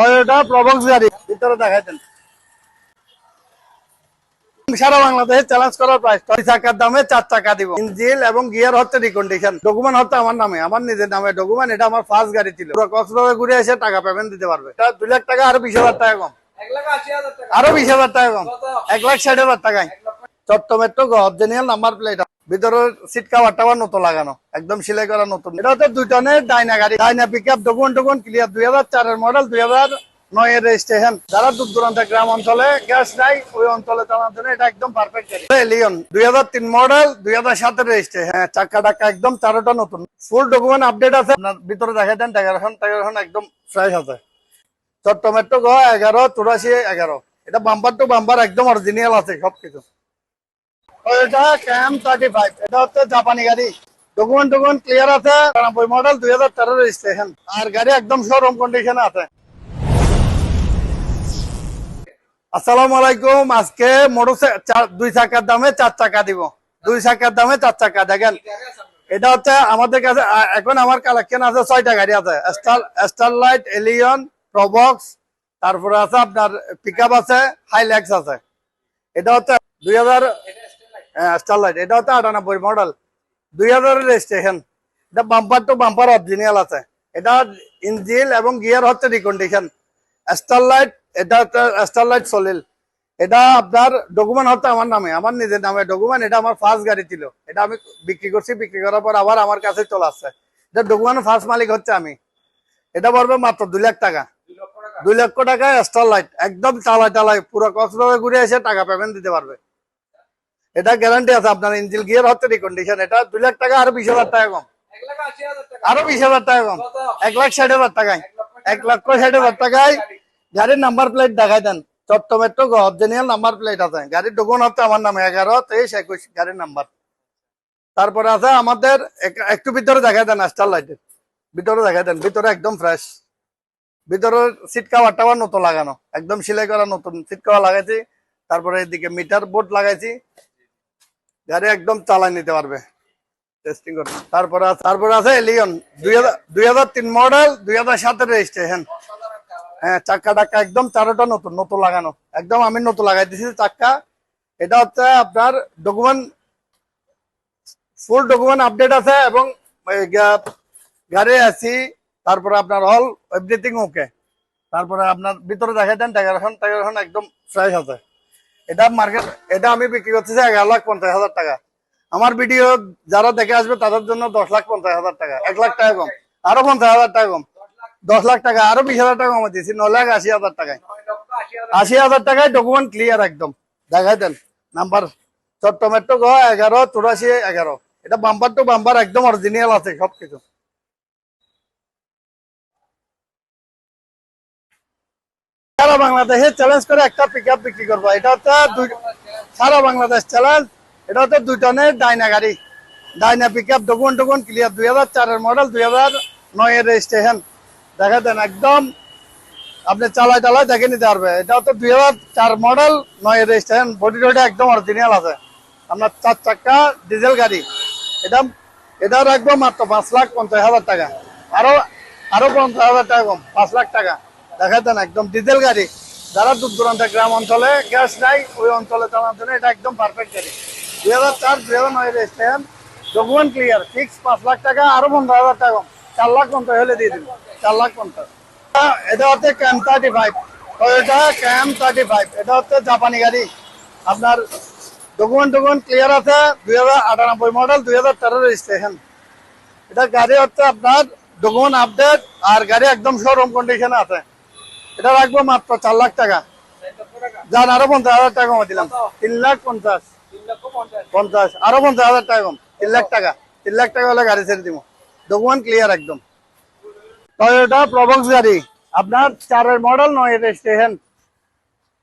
Toyota Probox গাড়ি। ভিতরে সারা বাংলাদেশে চ্যালেঞ্জ করার প্রাইস ছয় চাকার দামে চার চাকা দিব। ইঞ্জিল এবং গিয়ার হচ্ছে রিকন্ডিশন ডকুমেন্ট হচ্ছে আমার নামে। আমার নিজের নামে ডকুমেন্ট এটা আমার ফার্স্ট গাড়ি ছিল। কক্সবাজার ঘুরে এসে টাকা পেমেন্ট দিতে পারবে। দুই লাখ টাকা আর বিশ হাজার টাকা কম। আরও বিশ হাজার টাকা কম। এক লাখ ষাট হাজার টাকায়। Chatta metro original number plate ভিতরের সিট কাভার টাভার নতুন লাগানো, একদম সেলাই করা নতুন। এটা হচ্ছে দুই টনের ডাইনা গাড়ি। Dyna pick up document document clear দুই হাজার চারের মডেল দুই হাজার নয় এর রেজিস্ট্রেশন যারা দূর দূরান্ত গ্রাম অঞ্চলে গ্যাস নাই, ওই অঞ্চলে চালানোর জন্য এটা একদম পারফেক্ট গাড়ি। লিওন, দুই হাজার তিন মডেল দুই হাজার সাতের রেজিস্ট্রেশন হ্যাঁ চাক্কা টাক্কা একদম চারোটা নতুন। ফুল ডকুমেন্ট আপডেট আছে। আপনার ভিতরে দেখা দেন টাকারখন টাকারখন একদম ফ্রেশ আছে। চট্ট মেট্রো গ এগারো, চুরাশি এগারো। এটা বাম্পার টু বাম্পার একদম অরিজিনাল আছে সবকিছু। টয়োটা ক্যাম থার্টি ফাইভ এটা হচ্ছে জাপানি গাড়ি। ডকুমেন্ট ডকুমেন্ট ক্লিয়ার আছে। দুই হাজার তেরো রেজিস্ট্রেশন আর গাড়ি একদম শোরুম আছে। আসসালামু আলাইকুম। আজকে মোটর দুই চাকার দামে চার চাকা দিব। দুই চাকার দামে চার চাকা। দেখেন, এটা হচ্ছে আমাদের কাছে এখন আমার কালেকশন আছে, ছয়টা গাড়ি আছে। স্টার স্টার এলিয়ন প্রবক্স তারপরে আছে আপনার পিক আছে হাইল্যাক্স আছে। এটা হচ্ছে দুই হাজার স্টারলাইট এটা হচ্ছে আটানব্বই মডেল দুই হাজার রেজিস্ট্রেশন এটা বাম্পার টু বাম্পার অরিজিনাল আছে। এটা ইঞ্জিল এবং গিয়ার হচ্ছে রিকন্ডিশন স্টারলাইট এটা স্টারলাইট সলিল এটা আপনার ডকুমেন্ট হচ্ছে আমার নামে, আমার নিজের নামে ডকুমেন্ট এটা আমার ফার্স্ট গাড়ি ছিল। এটা আমি বিক্রি করছি, বিক্রি করার পর আবার আমার কাছে চলে আসছে। এটা ডকুমেন্ট ফার্স্ট মালিক হচ্ছে আমি। এটা পড়বে মাত্র দুই লাখ টাকা। দুই লক্ষ টাকায় স্টারলাইট একদম চালায় চালায় পুরো কক্সবাজার ঘুরে এসে টাকা পেমেন্ট দিতে পারবে। এটা গ্যারান্টি আছে আপনার ইঞ্জিল গিয়ার হচ্ছে রিকন্ডিশন এটা দুই লাখ টাকা আরও বিশ হাজার টাকা কম। আরও বিশ হাজার টাকা কম। এক লাখ ষাট হাজার টাকায়। এক লক্ষ ষাট হাজার টাকায় গাড়ির নাম্বার প্লেট দেখাই দেন। Chatta metro original number plate আছে। গাড়ির ডকুমেন্ট হচ্ছে আমার নামে এগারো তেইশ একুশ গাড়ির নাম্বার তারপরে আছে আমাদের এক- একটু ভিতরে দেখাই দেন স্টার লাইটের ভিতরে দেখাই দেন। ভিতরে একদম ফ্রেশ ভিতরের সিট কাভার টাভার নতুন লাগানো। একদম সেলাই করা নতুন। সিট কাভার লাগাইছি। তারপরে এদিকে মিটার বোর্ড লাগাইছি। গাড়ি একদম চালাই নিতে পারবে। টেস্টিং করতে। তারপরে তারপরে আছে এলিয়ন দুই হাজার তিন মডেল দুই হাজার সাতের রেজিস্ট্রেশন হ্যাঁ চাক্কা টাক্কা একদম চারোটা নতুন নতুন লাগানো। একদম আমি নতুন লাগাই দিছি চাক্কা। এটা হচ্ছে আপনার ডকুমেন্ট ফুল ডকুমেন্ট আপডেট আছে এবং গাড়ি আছি তারপরে আপনার অল এভরিথিং ওকে তারপরে আপনার ভিতরে দেখাই দেন টাকারখন টাকারখন একদম ফ্রেশ আছে। এটা মার্কেট এটা আমি বিক্রি করতেছি এগারো লাখ পঞ্চাশ হাজার টাকা। আমার ভিডিও যারা দেখে আসবে, তাদের জন্য দশ লাখ পঞ্চাশ হাজার টাকা, এক লাখ টাকা কম, আরও পঞ্চাশ হাজার টাকা কম, দশ লাখ টাকা, আরও বিশ হাজার টাকা কমে দিয়েছি ন লাখ আশি হাজার টাকায়। আশি হাজার টাকায় ডকুমেন্ট ক্লিয়ার একদম। দেখাই দেন নাম্বার চট্ট মেট্রো গ এগারো, চুরাশি এগারো। এটা বাম্পার টু বাম্পার একদম অরিজিনাল আছে সবকিছু। সারা বাংলাদেশে চ্যালেঞ্জ করে একটা পিক বিক্রি করব। এটা হচ্ছে সারা বাংলাদেশ চ্যালেঞ্জ এটা হচ্ছে দুই টনের ডাইনা গাড়ি। Dyna pick up document document clear দুই হাজার চারের মডেল দুই হাজার নয়ের রেজিস্ট্রেশন দেখা দেন একদম আপনি চালায় চালায় দেখে নিতে পারবে। এটা হচ্ছে দুই হাজার চার মডেল নয়ের রেজিস্ট্রেশন বডি টডি একদম অরিজিনাল আছে। আপনার চার চাক্কা ডিজেল গাড়ি। এটা এটা রাখব মাত্র পাঁচ লাখ পঞ্চাশ হাজার টাকা। আরও আরও পঞ্চাশ হাজার টাকা কম, পাঁচ লাখ টাকা। দেখা দেন একদম ডিজেল গাড়ি। যারা দূর দূরান্ত গ্রাম অঞ্চলে গ্যাস নাই, ওই অঞ্চলে চালানোর জন্য এটা একদম পারফেক্ট গাড়ি। দুই হাজার চার, দুই হাজার নয় রেজিস্ট্রেশন ডকুমেন্ট ক্লিয়ার ফিক্স পাঁচ লাখ টাকা, আরও পনেরো হাজার টাকা চার লাখ পঞ্চাশ হলে দিয়ে দিন। চার লাখ পঞ্চাশ। এটা হচ্ছে cam thirty five Toyota cam thirty five এটা হচ্ছে জাপানি গাড়ি। আপনার ডকুমেন্ট ডকুমেন্ট ক্লিয়ার আছে, দুই হাজার আটানব্বই মডেল দুই হাজার তেরো রেজিস্ট্রেশন এটা গাড়ি হচ্ছে আপনার ডকুমেন্ট আপডেট আর গাড়ি একদম শোরুম কন্ডিশনে আছে। এটা রাখব মাত্র চার লাখ টাকা। যান আরও পঞ্চাশ হাজার টাকা কমে দিলাম। তিন লাখ পঞ্চাশ। পঞ্চাশ, আরও পঞ্চাশ হাজার টাকা কম। তিন লাখ টাকা। তিন লাখ টাকা হলে গাড়ি ছেড়ে দিব। ডকুমেন্ট ক্লিয়ার একদম। টয়োটা প্রবক্স গাড়ি। আপনার চারের মডেল নয় রেজিস্ট্রেশন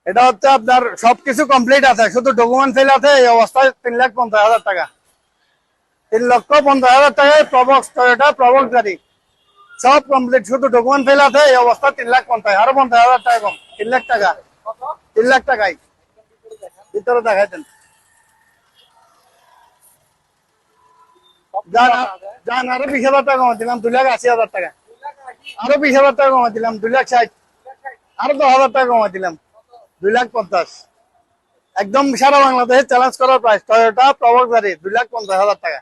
এটা হচ্ছে আপনার সবকিছু কমপ্লিট আছে। শুধু ডকুমেন্ট ফেল আছে, এই অবস্থায় তিন লাখ পঞ্চাশ হাজার টাকা। তিন লক্ষ পঞ্চাশ হাজার টাকায় প্রবক্স টয়োটা প্রবক্স গাড়ি। সব কমপ্লিট শুধু ডকুমেন্ট ফেল আছে এই অবস্থা তিন লাখ পঞ্চাশ আরও পঞ্চাশ হাজার টাকা কম। তিন লাখ টাকা। তিন লাখ টাকায়। ভিতরে দেখাই দেন যান যান আরও বিশ হাজার টাকা কমে দিলাম দুই লাখ আশি হাজার টাকা। আরও বিশ হাজার টাকা কমে দিলাম দুই লাখ ষাট। আরও দশ হাজার টাকা কমাই দিলাম দুই লাখ পঞ্চাশ। একদম সারা বাংলাদেশে চ্যালেঞ্জ করার প্রাইস টয়োটা প্রবক গাড়ি দুই লাখ পঞ্চাশ হাজার টাকা।